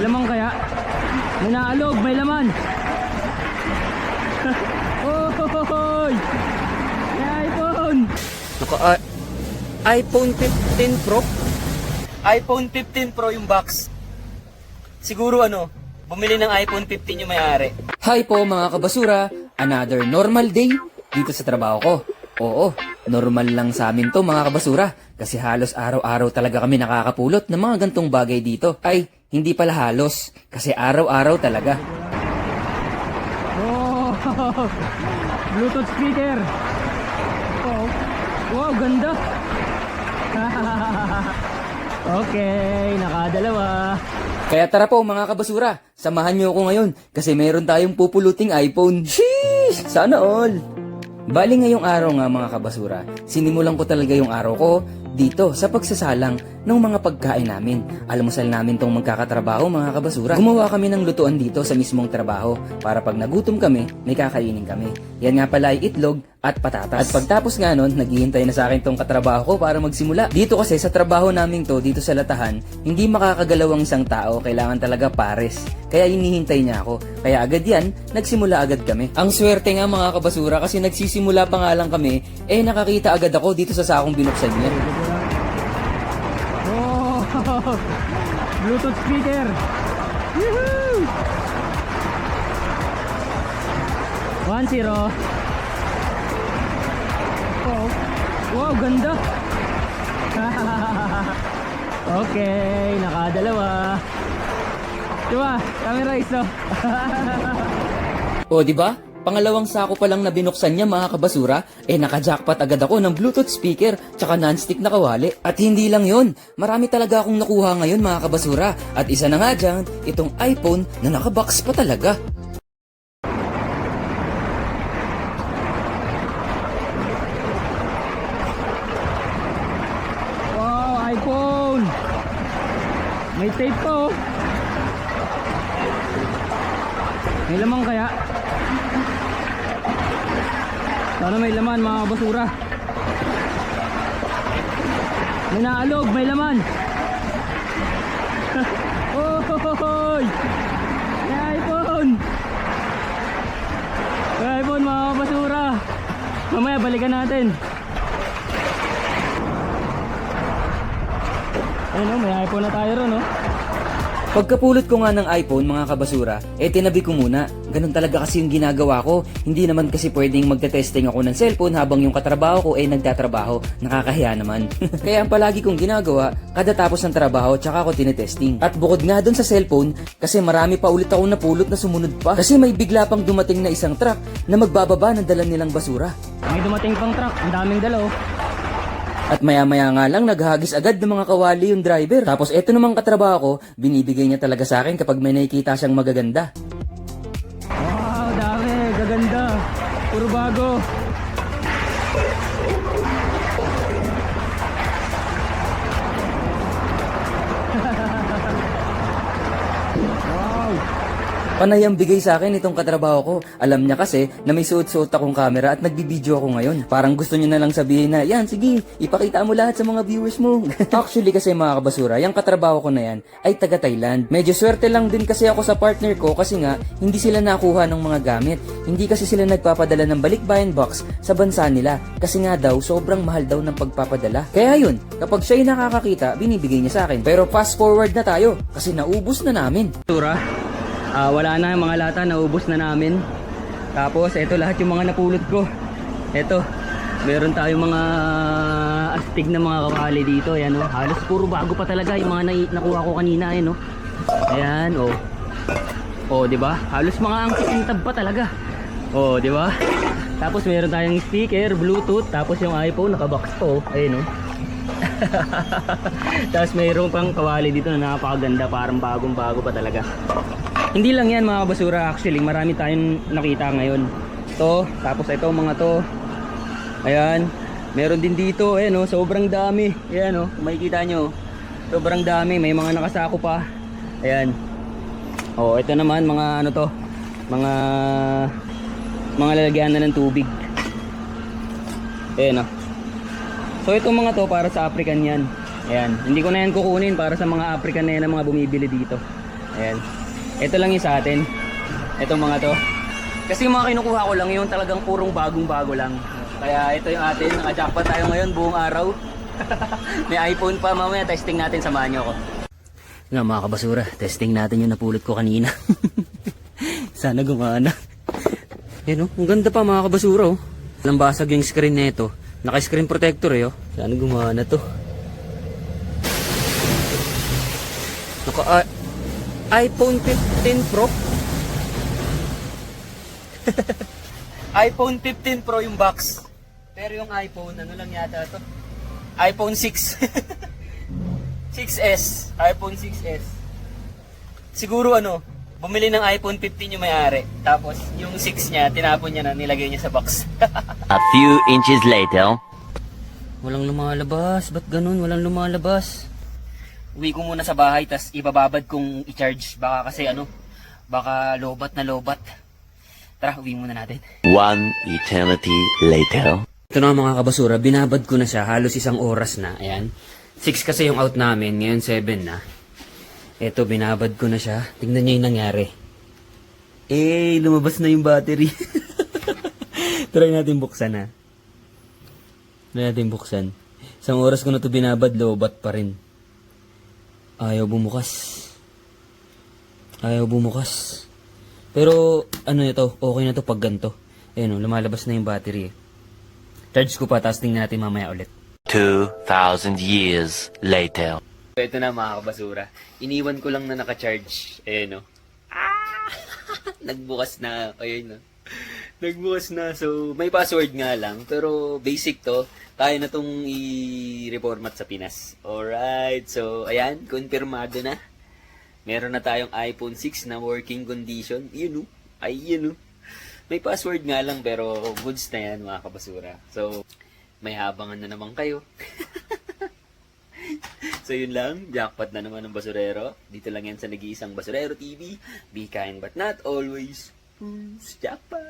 May laman kaya? May naalog, may laman. oh, hoy! May iPhone! Naka, ah, iPhone 15 Pro? iPhone 15 Pro yung box. Siguro ano, bumili ng iPhone 15 yung may-ari. Hi po mga kabasura, another normal day dito sa trabaho ko. Oo, normal lang sa amin to mga kabasura kasi halos araw-araw talaga kami nakakapulot ng mga gantong bagay dito. Ay, hindi pala halos kasi araw-araw talaga. Oh, Bluetooth speaker. Oh, wow, ganda. okay, nakadalawa. Kaya tara po mga kabasura, samahan niyo ako ngayon kasi meron tayong pupuluting iPhone. Sheesh! Sana all! Bali ngayong araw nga mga kabasura, sinimulan ko talaga yung araw ko dito sa pagsasalang ng mga pagkain namin. Almusal namin tong magkakatrabaho mga kabasura. Gumawa kami ng lutuan dito sa mismong trabaho para pag nagutom kami, may kakainin kami. Yan nga pala ay itlog at patatas. At pagtapos nga nun, naghihintay na sa akin tong katrabaho ko para magsimula. Dito kasi sa trabaho namin to, dito sa latahan, hindi makakagalaw ang isang tao, kailangan talaga pares. Kaya hinihintay niya ako. Kaya agad yan, nagsimula agad kami. Ang swerte nga mga kabasura kasi nagsisimula pa nga lang kami, eh nakakita agad ako dito sa sakong binuksan niya. Oh, Bluetooth speaker. Woohoo! One zero. Oh, wow, ganda. okay, nakadalawa. Diba? Camera is no? O di ba? Pangalawang sako pa lang na binuksan niya mga kabasura, eh naka-jackpot agad ako ng Bluetooth speaker tsaka non-stick na kawali. At hindi lang yon, marami talaga akong nakuha ngayon mga kabasura. At isa na nga dyan, itong iPhone na nakabox pa talaga. Wow, iPhone! May tape pa oh. May laman kaya? Sana may laman mga basura. May naalog, may laman. hoy! May iPhone! May iPhone mga basura. Mamaya balikan natin. Ayun oh, may iPhone na tayo. Pagkapulot ko nga ng iPhone mga kabasura, eh tinabi ko muna. Ganun talaga kasi yung ginagawa ko. Hindi naman kasi pwedeng magte-testing ako ng cellphone habang yung katrabaho ko eh nagtatrabaho. Nakakahiya naman. Kaya ang palagi kong ginagawa, kada tapos ng trabaho tsaka ako tinetesting. At bukod nga dun sa cellphone, kasi marami pa ulit akong napulot na sumunod pa. Kasi may bigla pang dumating na isang truck na magbababa ng dala nilang basura. May dumating pang truck, ang daming dalaw. At maya-maya nga lang naghagis agad ng mga kawali yung driver. Tapos eto namang katrabaho ko, binibigay niya talaga sa akin kapag may nakikita siyang magaganda. Wow, dami, gaganda. Puro bago. Panay ang bigay sa akin itong katrabaho ko. Alam niya kasi na may suot-suot akong camera at nagbibideo ako ngayon. Parang gusto niya na lang sabihin na, yan, sige, ipakita mo lahat sa mga viewers mo. Actually kasi mga kabasura, yung katrabaho ko na yan ay taga Thailand. Medyo swerte lang din kasi ako sa partner ko kasi nga, hindi sila nakuha ng mga gamit. Hindi kasi sila nagpapadala ng balikbayan box sa bansa nila. Kasi nga daw, sobrang mahal daw ng pagpapadala. Kaya yun, kapag siya'y nakakakita, binibigay niya sa akin. Pero fast forward na tayo, kasi naubos na namin. Tura. Ah, wala na mga lata, naubos na namin. Tapos ito lahat yung mga napulot ko. Ito. Meron tayong mga astig na mga kawali dito, ayan oh. Halos puro bago pa talaga yung mga nakuha ko kanina, ayan oh. Ayan oh. Oh, 'di ba? Halos mga angkitintab pa talaga. Oh, 'di ba? Tapos meron tayong speaker, Bluetooth, tapos yung iPhone naka-box po, oh. Ayun oh. Tapos mayroon pang kawali dito na napakaganda, parang bagong-bago pa talaga. Hindi lang yan mga basura actually, marami tayong nakita ngayon. To, tapos ito mga to. Ayan, meron din dito, ayan oh, sobrang dami. Ayan oh, kung makikita nyo. Sobrang dami, may mga nakasako pa. Ayan. Oh, ito naman mga ano to, mga mga lalagyan na ng tubig. Ayan oh. So itong mga to para sa African yan. Ayan. Hindi ko na yan kukunin para sa mga African na yan mga bumibili dito. Ayan. Ito lang yung sa atin. Itong mga to. Kasi yung mga kinukuha ko lang, yung talagang purong bagong-bago lang. Kaya ito yung atin. Naka-jackpot tayo ngayon buong araw. May iPhone pa mamaya. Testing natin. Samahan nyo ako. Nga mga kabasura, testing natin yung napulot ko kanina. Sana gumana. Yan oh, ang ganda pa mga kabasura oh. Walang basag yung screen nito. Naka-screen protector eh oh. Sana gumana to. Naka ah, iPhone 15 Pro. iPhone 15 Pro yung box. Pero yung iPhone, ano lang yata to? iPhone 6. 6S. iPhone 6S. Siguro ano, bumili ng iPhone 15 yung may-ari. Tapos yung 6 niya, tinapon niya na, nilagay niya sa box. A few inches later. Walang lumalabas. Ba't ganun? Walang lumalabas. Uwi ko muna sa bahay, tas ibababad kong i-charge. Baka kasi ano, baka lobat na lobat. Tara, uwi muna natin. One eternity later. Ito na mga kabasura, binabad ko na siya halos isang oras na. Ayan. 6 kasi yung out namin, ngayon 7 na. Ito, binabad ko na siya. Tingnan niyo yung nangyari. Eh, lumabas na yung battery. Try natin buksan na. Try natin buksan. Isang oras ko na to binabad, lobat pa rin. Ayaw bumukas. Ayaw bumukas. Pero, ano ito, okay na to pag ganito. Ayun, oh, lumalabas na yung battery eh. Charge ko pa, tapos tingnan natin mamaya ulit. Two thousand years later. Ito na mga kabasura. Iniwan ko lang na naka-charge. Ayan o. Ah! Nagbukas na. Ayun na. Nagbukas na. So, may password nga lang. Pero basic to. Tayo na tong i-reformat sa Pinas. Alright. So, ayan. Konfirmado na. Meron na tayong iPhone 6 na working condition. Yun o. Ay, yun o. May password nga lang pero goods na yan mga kabasura. So, may habangan na naman kayo. So yun lang, jackpot na naman ng basurero. Dito lang yan sa nag-iisang Basurero TV. Be kind but not always. Jackpot!